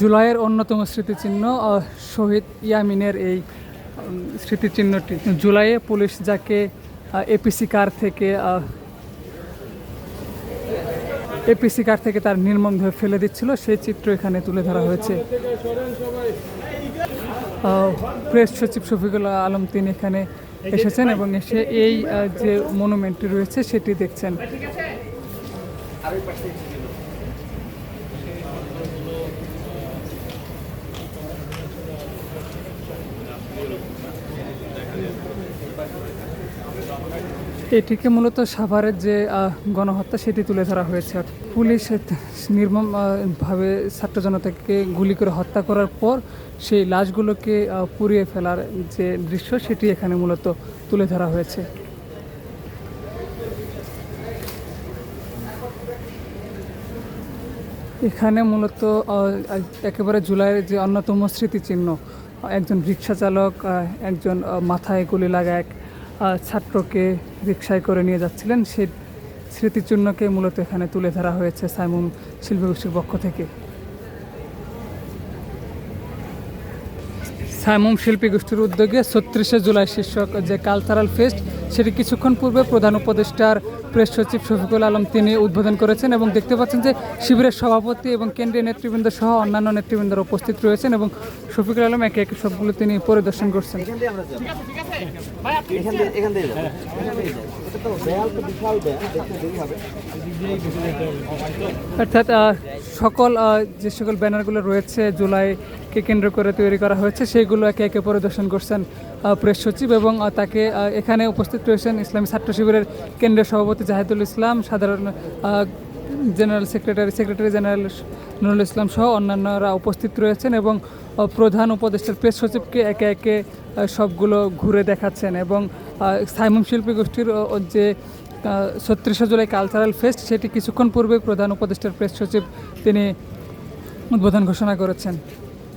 জুলাইয়ের অন্যতম স্মৃতিচিহ্ন শহীদ ইয়ামিনের এই স্মৃতিচিহ্নটি। জুলাইয়ে পুলিশ যাকে এপিসি কার থেকে এপিসি কার্ড থেকে তার নির্মমভাবে ফেলে দিচ্ছিল, সেই চিত্র এখানে তুলে ধরা হয়েছে। প্রেস সচিব শফিকুল আলম তিনি এখানে এসেছেন এবং এসে এই যে মনুমেন্টটি রয়েছে, সেটি দেখছেন। এটিকে মূলত সাভারের যে গণহত্যা সেটি তুলে ধরা হয়েছে। পুলিশ নির্মম আহ, ভাবে ছাত্র জনতাকে গুলি করে হত্যা করার পর সেই লাশগুলোকে পুড়িয়ে ফেলার যে দৃশ্য সেটি এখানে মূলত তুলে ধরা হয়েছে। এখানে মূলত একেবারে জুলাইয়ের যে অন্যতম স্মৃতিচিহ্ন একজন রিক্সা চালক একজন মাথায় গুলি লাগা এক ছাত্রকে রিক্সায় করে নিয়ে যাচ্ছিলেন। সে স্মৃতিচিহ্নকে মূলত এখানে তুলে ধরা হয়েছে সাইমুম শিল্পগোষ্ঠীর পক্ষ থেকে। সাইমুম শিল্পী গোষ্ঠীর উদ্যোগে ছত্রিশে জুলাই শীর্ষক যে কালচারাল ফেস্ট সেটি কিছুক্ষণ পূর্বে প্রধান উপদেষ্টার প্রেস সচিব শফিকুল আলম তিনি উদ্বোধন করেছেন এবং দেখতে পাচ্ছেন যে শিবিরের সভাপতি এবং কেন্দ্রীয় নেতৃবৃন্দ সহ অন্যান্য নেতৃবৃন্দরা উপস্থিত রয়েছেন এবং শফিকুল আলম একে একে সবগুলো তিনি পরিদর্শন করছেন। অর্থাৎ সকল যে সকল ব্যানারগুলো রয়েছে জুলাইকে কেন্দ্র করে তৈরি করা হয়েছে, সেইগুলো একে একে পরিদর্শন করছেন প্রেস সচিব এবং তাকে এখানে উপস্থিত রয়েছেন ইসলামী ছাত্র শিবিরের কেন্দ্রীয় সভাপতি জাহিদুল ইসলাম, সাধারণ general secretary secretary general Nurul Islam সহ অন্যান্যরা উপস্থিত রয়েছেন এবং প্রধান উপদেষ্টার প্রেস সচিবকে একে একে সবগুলো ঘুরে দেখাচ্ছেন এবং সাইমুম শিল্পী গোষ্ঠীর যে ছত্রিশে জুলাই কালচারাল ফেস্ট সেটি কিছুক্ষণ পূর্বে প্রধান উপদেষ্টার প্রেস সচিব তিনি উদ্বোধন ঘোষণা করেছেন।